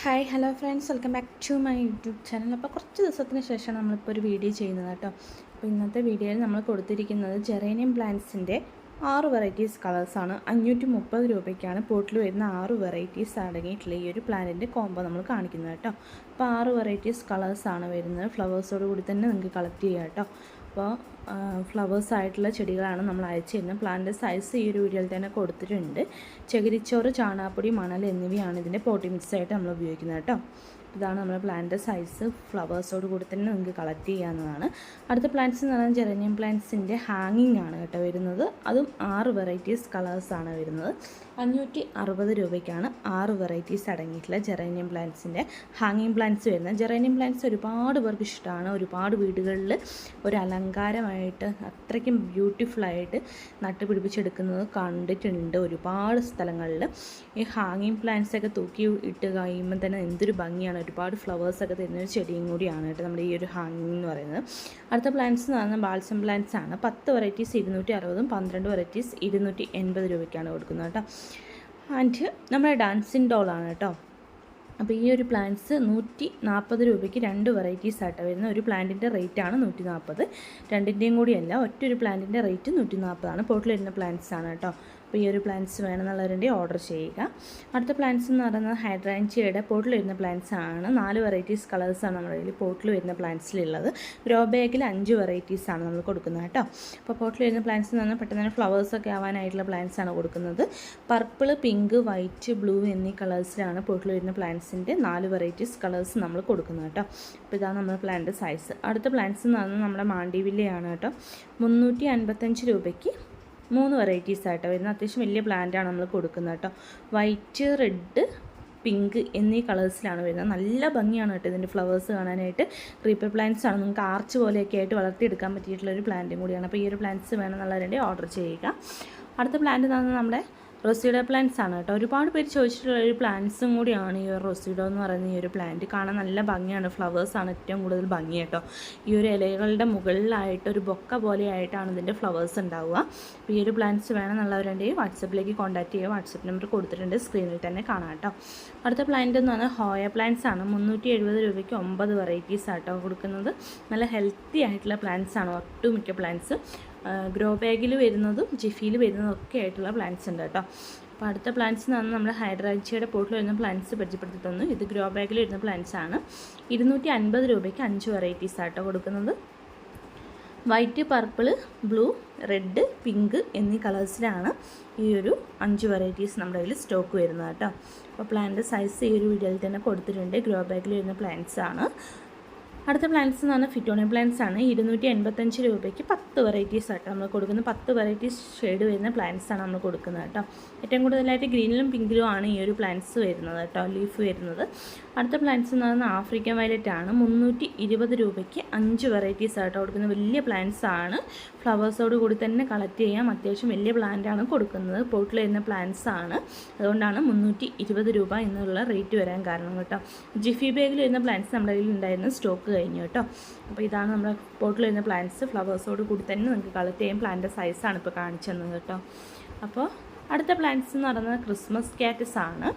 Hi hello friends welcome back to my YouTube channel അപ്പോൾ കുറച്ച് ദിവസത്തിന് ശേഷമാണ് നമ്മളിപ്പോൾ ഒരു വീഡിയോ ചെയ്യുന്നത് കേട്ടോ. അപ്പോൾ ഇന്നത്തെ വീഡിയോയിൽ നമ്മൾ കൊടുത്തിരിക്കുന്നത് ജെറേനിയം പ്ലാന്റ്സിന്റെ ആറ് വെറൈറ്റീസ് കളേഴ്സാണ് അഞ്ഞൂറ്റി മുപ്പത് രൂപയ്ക്കാണ് പോട്ടിൽ വരുന്ന ആറ് വെറൈറ്റീസ് അടങ്ങിയിട്ടുള്ള ഈ ഒരു പ്ലാന്റിന്റെ കോംബോ നമ്മൾ കാണിക്കുന്നത് കേട്ടോ. അപ്പോൾ ആറ് വെറൈറ്റീസ് കളേഴ്സാണ് വരുന്നത്. ഫ്ലവേഴ്സോട് കൂടി തന്നെ നിങ്ങൾക്ക് കളക്ട് ചെയ്യാം കേട്ടോ. അപ്പോൾ ഫ്ലവേഴ്സ് ആയിട്ടുള്ള ചെടികളാണ് നമ്മൾ അയച്ചു തരുന്നത്. പ്ലാന്റിന്റെ സൈസ് ഈ ഒരു വീഡിയോയിൽ തന്നെ കൊടുത്തിട്ടുണ്ട്. ചകിരിച്ചോറ് ചാണാപ്പൊടി മണൽ എന്നിവയാണ് ഇതിന്റെ പോട്ടി മിക്സ് ആയിട്ട് നമ്മൾ ഉപയോഗിക്കുന്നത് കേട്ടോ. ഇതാണ് നമ്മുടെ പ്ലാന്റ് സൈസ് ഫ്ലവേഴ്സോട് കൂടി തന്നെ നിങ്ങൾക്ക് കളക്ട് ചെയ്യാവുന്നതാണ്. അടുത്ത പ്ലാന്റ്സ് എന്ന് പറഞ്ഞാൽ ജെറനിയം പ്ലാന്റ്സിന്റെ ഹാങ്ങിങ് ആണ് കേട്ടോ വരുന്നത്. അതും ആറ് വെറൈറ്റീസ് കളേഴ്സാണ് വരുന്നത്. അഞ്ഞൂറ്റി അറുപത് രൂപയ്ക്കാണ് ആറ് വെറൈറ്റീസ് അടങ്ങിയിട്ടുള്ള ജെറേനിയം പ്ലാന്റ്സിന്റെ ഹാങ്ങിങ് പ്ലാന്റ്സ് വരുന്നത്. ജെറേനിയം പ്ലാന്റ്സ് ഒരുപാട് പേർക്ക് ഇഷ്ടമാണ് ഒരുപാട് വീടുകളിൽ ഒരു അലങ്കാരമായിട്ട് അത്രയ്ക്കും ബ്യൂട്ടിഫുള്ളായിട്ട് നട്ടുപിടിപ്പിച്ചെടുക്കുന്നത് കണ്ടിട്ടുണ്ട്. ഒരുപാട് സ്ഥലങ്ങളിൽ ഈ ഹാങ്ങിങ് പ്ലാന്റ്സ് ഒക്കെ തൂക്കി ഇട്ട് കഴിയുമ്പോൾ തന്നെ എന്തൊരു ഭംഗിയാണ്. ഒരുപാട് ഫ്ലവേഴ്സൊക്കെ തരുന്ന ഒരു ചെടിയും കൂടിയാണ് കേട്ടോ നമ്മുടെ ഈ ഒരു ഹാങ്ങിങ് എന്ന് പറയുന്നത്. അടുത്ത പ്ലാന്റ്സ് എന്ന് പറയുന്നത് ബാൽസം പ്ലാന്റ്സ് ആണ്. പത്ത് വെറൈറ്റീസ് ഇരുന്നൂറ്റി അറുപതും പന്ത്രണ്ട് വെറൈറ്റീസ് ഇരുന്നൂറ്റി എൺപത് രൂപയ്ക്കാണ് കൊടുക്കുന്നത് കേട്ടോ. ആൻഡ് നമ്മുടെ ഡാൻസിങ് ഡോളാണ് കേട്ടോ. അപ്പോൾ ഈ ഒരു പ്ലാന്റ്സ് നൂറ്റി നാൽപ്പത് രൂപയ്ക്ക് രണ്ട് വെറൈറ്റീസ് ആയിട്ട് വരുന്ന ഒരു പ്ലാന്റിന്റെ റേറ്റാണ് നൂറ്റി നാൽപ്പത്. രണ്ടിന്റെയും കൂടിയല്ല ഒറ്റ ഒരു പ്ലാന്റിന്റെ റേറ്റ് നൂറ്റി നാൽപ്പതാണ്. പോട്ടിൽ വരുന്ന പ്ലാന്റ്സ് ആണ് കേട്ടോ. അപ്പോൾ ഈ ഒരു പ്ലാന്റ്സ് വേണമെന്നുള്ളവരുടെ ഓർഡർ ചെയ്യുക. അടുത്ത പ്ലാന്റ്സ് എന്ന് പറയുന്നത് ഹൈഡ്രാൻജിയയുടെ പോട്ടിൽ വരുന്ന പ്ലാന്റ്സ് ആണ്. നാല് വെറൈറ്റീസ് കളേഴ്സാണ് നമ്മുടെ കയ്യിൽ പോട്ടിൽ വരുന്ന പ്ലാന്റ്സിലുള്ളത് ഗ്രോ ബാഗിൽ അഞ്ച് വെറൈറ്റീസ് ആണ് നമ്മൾ കൊടുക്കുന്നത് കേട്ടോ. അപ്പോൾ പോട്ടിൽ വരുന്ന പ്ലാന്റ്സ് എന്ന് പറഞ്ഞാൽ പെട്ടെന്ന് തന്നെ ഫ്ലവേഴ്സൊക്കെ ആവാനായിട്ടുള്ള പ്ലാന്റ്സ് ആണ് കൊടുക്കുന്നത്. പർപ്പിൾ പിങ്ക് വൈറ്റ് ബ്ലൂ എന്നീ കളേഴ്സിലാണ് പോട്ടിൽ വരുന്ന പ്ലാന്റ്സിന്റെ നാല് വെറൈറ്റീസ് കളേഴ്സ് നമ്മൾ കൊടുക്കുന്നത് കേട്ടോ. അപ്പോൾ ഇതാണ് നമ്മുടെ പ്ലാന്റ് സൈസ് അടുത്ത പ്ലാന്റ്സ് എന്ന് പറഞ്ഞാൽ നമ്മുടെ മാണ്ടിവില്ലയാണ് കേട്ടോ. മുന്നൂറ്റി അൻപത്തഞ്ച് രൂപയ്ക്ക് മൂന്ന് വെറൈറ്റീസ് ആയിട്ടോ വരുന്ന അത്യാവശ്യം വലിയ പ്ലാന്റാണ് നമ്മൾ കൊടുക്കുന്നത് കേട്ടോ. വൈറ്റ് റെഡ് പിങ്ക് എന്നീ കളേഴ്സിലാണ് വരുന്നത്. നല്ല ഭംഗിയാണ് കേട്ടോ ഇതിന്റെ ഫ്ലവേഴ്സ് കാണാനായിട്ട്. ക്രീപ്പർ പ്ലാന്റ്സ് ആണ്. നമുക്ക് ആർച്ച് പോലെയൊക്കെ ആയിട്ട് വളർത്തിയെടുക്കാൻ പറ്റിയിട്ടുള്ള ഒരു പ്ലാന്റും കൂടിയാണ്. അപ്പോൾ ഈ ഒരു പ്ലാന്റ്സ് വേണമെന്നുള്ളവരുടെ ഓർഡർ ചെയ്യുക. അടുത്ത പ്ലാന്റ് എന്ന് നമ്മുടെ റൊസീഡോ പ്ലാന്റ്സ് ആണ് കേട്ടോ. ഒരുപാട് പേര് ചോദിച്ചിട്ടുള്ള ഒരു പ്ലാന്റ്സും കൂടിയാണ് ഈ ഒരു റൊസീഡോ എന്ന് പറയുന്ന ഈ ഒരു പ്ലാന്റ് കാണാൻ നല്ല ഭംഗിയാണ്. ഫ്ലവേഴ്സ് ആണ് ഏറ്റവും കൂടുതൽ ഭംഗി കേട്ടോ. ഈ ഒരു ഇലകളുടെ മുകളിലായിട്ട് ഒരു ബൊക്ക പോലെയായിട്ടാണ് ഇതിന്റെ ഫ്ലവേഴ്സ് ഉണ്ടാവുക. അപ്പോൾ ഈ ഒരു പ്ലാന്റ്സ് വേണമെന്നുള്ളവരുണ്ടെങ്കിൽ വാട്സപ്പിലേക്ക് കോൺടാക്ട് ചെയ്യുക. വാട്സപ്പ് നമ്പർ കൊടുത്തിട്ടുണ്ട്. സ്ക്രീനിൽ തന്നെ കാണാം കേട്ടോ. അടുത്ത പ്ലാന്റ് എന്ന് പറഞ്ഞാൽ ഹോയ പ്ലാന്റ്സ് ആണ്. മുന്നൂറ്റി എഴുപത് രൂപയ്ക്ക് ഒമ്പത് വെറൈറ്റീസ് ആട്ടോ കൊടുക്കുന്നത്. നല്ല ഹെൽത്തി ആയിട്ടുള്ള പ്ലാന്റ്സ് ആണ്. ഒട്ടുമിക്ക പ്ലാന്റ്സ് ഗ്രോ ബാഗിൽ വരുന്നതും ജിഫിയിൽ വരുന്നതും ഒക്കെ ആയിട്ടുള്ള പ്ലാന്റ്സ് ഉണ്ട് കേട്ടോ. അപ്പോൾ അടുത്ത പ്ലാന്റ്സ് പറഞ്ഞാൽ നമ്മുടെ ഹൈഡ്രാച്ചിയുടെ പോട്ടിൽ വരുന്ന പ്ലാന്റ്സ് പരിചയപ്പെടുത്തി തന്നു ഇത് ഗ്രോ ബാഗിൽ വരുന്ന പ്ലാന്റ്സ് ആണ്. ഇരുന്നൂറ്റി അൻപത് രൂപയ്ക്ക് അഞ്ച് വെറൈറ്റീസ് ആട്ടോ കൊടുക്കുന്നത്. White purple blue red pink എന്നീ കളേഴ്സിലാണ് ഈ ഒരു അഞ്ച് വെറൈറ്റീസ് നമ്മുടെ കയ്യിൽ സ്റ്റോക്ക് വരുന്നത് കേട്ടോ. അപ്പോൾ പ്ലാന്റ് സൈസ് ഈ ഒരു വീഡിയോയിൽ തന്നെ കൊടുത്തിട്ടുണ്ട്. ഗ്രോ ബാഗിൽ വരുന്ന പ്ലാന്റ്സ് ആണ്. അടുത്ത പ്ലാന്റ്സ് എന്ന് പറഞ്ഞാൽ ഫിറ്റോണിയ പ്ലാന്റ്സ് ആണ്. ഇരുന്നൂറ്റി എൺപത്തഞ്ച് രൂപയ്ക്ക് പത്ത് വെറൈറ്റീസ് ആട്ടോ നമ്മൾ കൊടുക്കുന്നത്. പത്ത് വെറൈറ്റീസ് ഷെയ്ഡ് വരുന്ന പ്ലാന്റ്സ് ആണ് നമ്മൾ കൊടുക്കുന്നത് കേട്ടോ. ഏറ്റവും കൂടുതലായിട്ട് ഗ്രീനിലും പിങ്കിലും ആണ് ഈ ഒരു പ്ലാന്റ്സ് വരുന്നത് കേട്ടോ ലീഫ് വരുന്നത്. അടുത്ത പ്ലാന്റ്സ് എന്ന് പറയുന്നത് ആഫ്രിക്കൻ വയലറ്റ് ആണ്. മുന്നൂറ്റി ഇരുപത് രൂപയ്ക്ക് അഞ്ച് വെറൈറ്റീസ് ആട്ടോ കൊടുക്കുന്നത്. വലിയ പ്ലാന്റ്സ് ആണ്. ഫ്ലവേഴ്സോട് കൂടി തന്നെ കളക്ട് ചെയ്യാം. അത്യാവശ്യം വലിയ പ്ലാന്റ് ആണ് കൊടുക്കുന്നത്. പോട്ടിൽ വരുന്ന പ്ലാന്റ്സ് ആണ്. അതുകൊണ്ടാണ് മുന്നൂറ്റി ഇരുപത് രൂപ എന്നുള്ള റേറ്റ് വരാൻ കാരണം കേട്ടോ. ജിഫി ബാഗിൽ വരുന്ന പ്ലാന്റ്സ് നമ്മുടെ കയ്യിൽ ഉണ്ടായിരുന്ന സ്റ്റോക്ക് കഴിഞ്ഞു കേട്ടോ. അപ്പോൾ ഇതാണ് നമ്മുടെ പോട്ടിൽ വരുന്ന പ്ലാന്റ്സ് ഫ്ലവേഴ്സോട് കൂടി തന്നെ നിങ്ങൾക്ക് കളക്ട് ചെയ്യാം. പ്ലാന്റ് സൈസാണ് ഇപ്പോൾ കാണിച്ചു തന്നത് കേട്ടോ. അപ്പോൾ അടുത്ത പ്ലാന്റ്സ് എന്ന് പറയുന്നത് ക്രിസ്മസ് കാറ്റസ് ആണ്.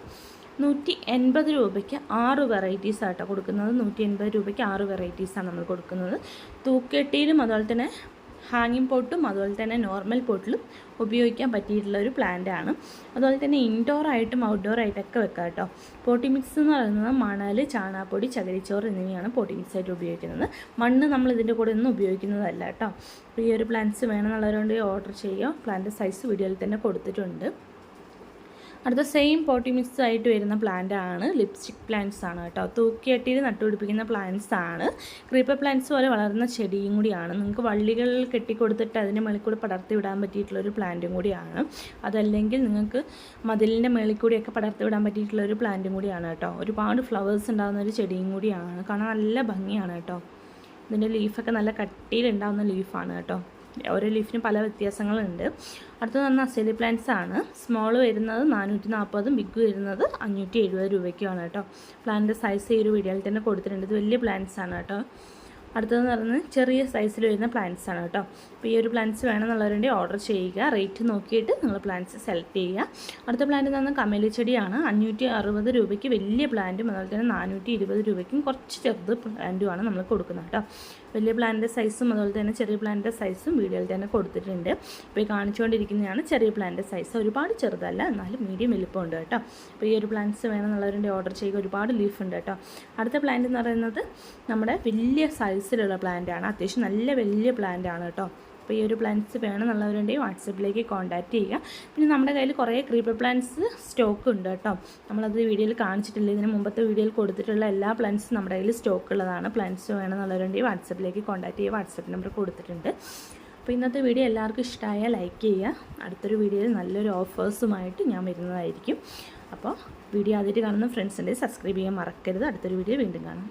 നൂറ്റി എൺപത് രൂപയ്ക്ക് ആറ് വെറൈറ്റീസ് ആട്ടോ കൊടുക്കുന്നത്. നൂറ്റി എൺപത് രൂപയ്ക്ക് ആറ് വെറൈറ്റീസാണ് നമ്മൾ കൊടുക്കുന്നത്. തൂക്കെട്ടിയിലും അതുപോലെ തന്നെ ഹാങ്ങിങ് പോട്ടും അതുപോലെ തന്നെ നോർമൽ പോട്ടിലും ഉപയോഗിക്കാൻ പറ്റിയിട്ടുള്ള ഒരു പ്ലാന്റ് ആണ്. അതുപോലെ തന്നെ ഇൻഡോർ ആയിട്ടും ഔട്ട്ഡോർ ആയിട്ടൊക്കെ വെക്കാം കേട്ടോ. പോട്ടി മിക്സ് എന്ന് പറയുന്നത് മണൽ ചാണാപ്പൊടി ചകിരിച്ചോറ് എന്നിവയാണ് പോട്ടി മിക്സ് ആയിട്ട് ഉപയോഗിക്കുന്നത്. മണ്ണ് നമ്മൾ ഇതിന്റെ കൂടെ ഒന്നും ഉപയോഗിക്കുന്നതല്ല കേട്ടോ. ഈ ഒരു പ്ലാന്റ്സ് വേണമെന്നുള്ളവരുണ്ടെങ്കിൽ ഓർഡർ ചെയ്യുക. പ്ലാന്റ് സൈസ് വീഡിയോയിൽ തന്നെ കൊടുത്തിട്ടുണ്ട്. അടുത്ത സെയിം പോട്ടി മിക്സ് ആയിട്ട് വരുന്ന പ്ലാന്റ് ആണ് ലിപ്സ്റ്റിക് പ്ലാന്റ്സ് ആണ് കേട്ടോ. തൂക്കിയട്ടിയിൽ നട്ടുപിടിപ്പിക്കുന്ന പ്ലാന്റ്സ് ആണ്. ക്രീപ്പർ പ്ലാന്റ്സ് പോലെ വളർന്ന ചെടിയും കൂടിയാണ്. നിങ്ങൾക്ക് വള്ളികൾ കെട്ടിക്കൊടുത്തിട്ട് അതിന്റെ മേളിൽ കൂടി പടർത്തി വിടാൻ പറ്റിയിട്ടുള്ള ഒരു പ്ലാന്റും കൂടിയാണ്. അതല്ലെങ്കിൽ നിങ്ങൾക്ക് മതിലിന്റെ മേളിൽ കൂടിയൊക്കെ പടർത്തി വിടാൻ പറ്റിയിട്ടുള്ള ഒരു പ്ലാന്റും കൂടിയാണ് കേട്ടോ. ഒരുപാട് ഫ്ലവേഴ്സ് ഉണ്ടാകുന്ന ഒരു ചെടിയും കൂടിയാണ്. കാണാൻ നല്ല ഭംഗിയാണ് കേട്ടോ. ഇതിന്റെ ലീഫൊക്കെ നല്ല കട്ടിയിലുണ്ടാകുന്ന ലീഫാണ് കേട്ടോ. ഓരോ ലീഫിനും പല വ്യത്യാസങ്ങളുണ്ട്. അടുത്തത് വന്ന അസേലി പ്ലാന്റ്സ് ആണ്. സ്മോൾ വരുന്നത് നാനൂറ്റി നാൽപ്പതും ബിഗ് വരുന്നത് അഞ്ഞൂറ്റി എഴുപത് രൂപയ്ക്കുമാണ് കേട്ടോ. പ്ലാന്റിന്റെ സൈസ് ഈ ഒരു വീഡിയോയിൽ തന്നെ കൊടുത്തിട്ടുണ്ട്. ഇത് വലിയ പ്ലാന്റ്സ് ആണ് കേട്ടോ. അടുത്തതെന്ന് പറയുന്നത് ചെറിയ സൈസിൽ വരുന്ന പ്ലാന്റ്സ് ആണ് കേട്ടോ. അപ്പോൾ ഈ ഒരു പ്ലാന്റ്സ് വേണമെന്നുള്ളവരുടെ ഓർഡർ ചെയ്യുക റേറ്റ് നോക്കിയിട്ട് നിങ്ങൾ പ്ലാന്റ്സ് സെലക്ട് ചെയ്യുക. അടുത്ത പ്ലാന്റ് എന്ന് പറഞ്ഞാൽ കമലി ചെടിയാണ്. അഞ്ഞൂറ്റി അറുപത് രൂപയ്ക്ക് വലിയ പ്ലാന്റും അതുപോലെ തന്നെ നാനൂറ്റി ഇരുപത് രൂപയ്ക്കും കുറച്ച് ചെറുത് പ്ലാന്റുമാണ് നമ്മൾ കൊടുക്കുന്നത് കേട്ടോ. വലിയ പ്ലാന്റിന്റെ സൈസും അതുപോലെ തന്നെ ചെറിയ പ്ലാന്റിന്റെ സൈസും വീഡിയോയിൽ തന്നെ കൊടുത്തിട്ടുണ്ട്. ഇപ്പോൾ ഈ കാണിച്ചുകൊണ്ടിരിക്കുന്നതാണ് ചെറിയ പ്ലാന്റിന്റെ സൈസ് ഒരുപാട് ചെറുതല്ല എന്നാലും മീഡിയം വലിപ്പമുണ്ട് കേട്ടോ. അപ്പോൾ ഈ ഒരു പ്ലാന്റ്സ് വേണമെന്നുള്ളവരുടെ ഓർഡർ ചെയ്യുക. ഒരുപാട് ലീഫ് ഉണ്ട് കേട്ടോ. അടുത്ത പ്ലാന്റ് എന്ന് പറയുന്നത് നമ്മുടെ വലിയ സൈസിലുള്ള പ്ലാന്റ് ആണ്. അത്യാവശ്യം നല്ല വലിയ പ്ലാന്റ് ആണ് കേട്ടോ. അപ്പോൾ ഈ ഒരു പ്ലാന്റ്സ് വേണമെന്നുള്ളവരുണ്ടെങ്കിൽ വാട്സപ്പിലേക്ക് കോൺടാക്റ്റ് ചെയ്യുക. പിന്നെ നമ്മുടെ കയ്യിൽ കുറേ ക്രീപ്പർ പ്ലാന്റ്സ് സ്റ്റോക്ക് ഉണ്ട് കേട്ടോ. നമ്മളത് വീഡിയോയിൽ കാണിച്ചിട്ടില്ല. ഇതിന് മുമ്പത്തെ വീഡിയോയിൽ കൊടുത്തിട്ടുള്ള എല്ലാ പ്ലാന്റ്സും നമ്മുടെ കയ്യിൽ സ്റ്റോക്ക് ഉള്ളതാണ്. പ്ലാന്റ്സ് വേണമെന്നുള്ളവരുണ്ടെങ്കിൽ വാട്സപ്പിലേക്ക് കോൺടാക്റ്റ് ചെയ്യുക. വാട്സപ്പ് നമ്പർ കൊടുത്തിട്ടുണ്ട്. അപ്പോൾ ഇന്നത്തെ വീഡിയോ എല്ലാവർക്കും ഇഷ്ടമായാൽ ലൈക്ക് ചെയ്യുക. അടുത്തൊരു വീഡിയോയിൽ നല്ലൊരു ഓഫേഴ്സുമായിട്ട് ഞാൻ വരുന്നതായിരിക്കും. അപ്പോൾ വീഡിയോ ആദ്യമായിട്ട് കാണുന്ന ഫ്രണ്ട്സിന്റെ സബ്സ്ക്രൈബ് ചെയ്യാൻ മറക്കരുത്. അടുത്തൊരു വീഡിയോ വീണ്ടും കാണാം.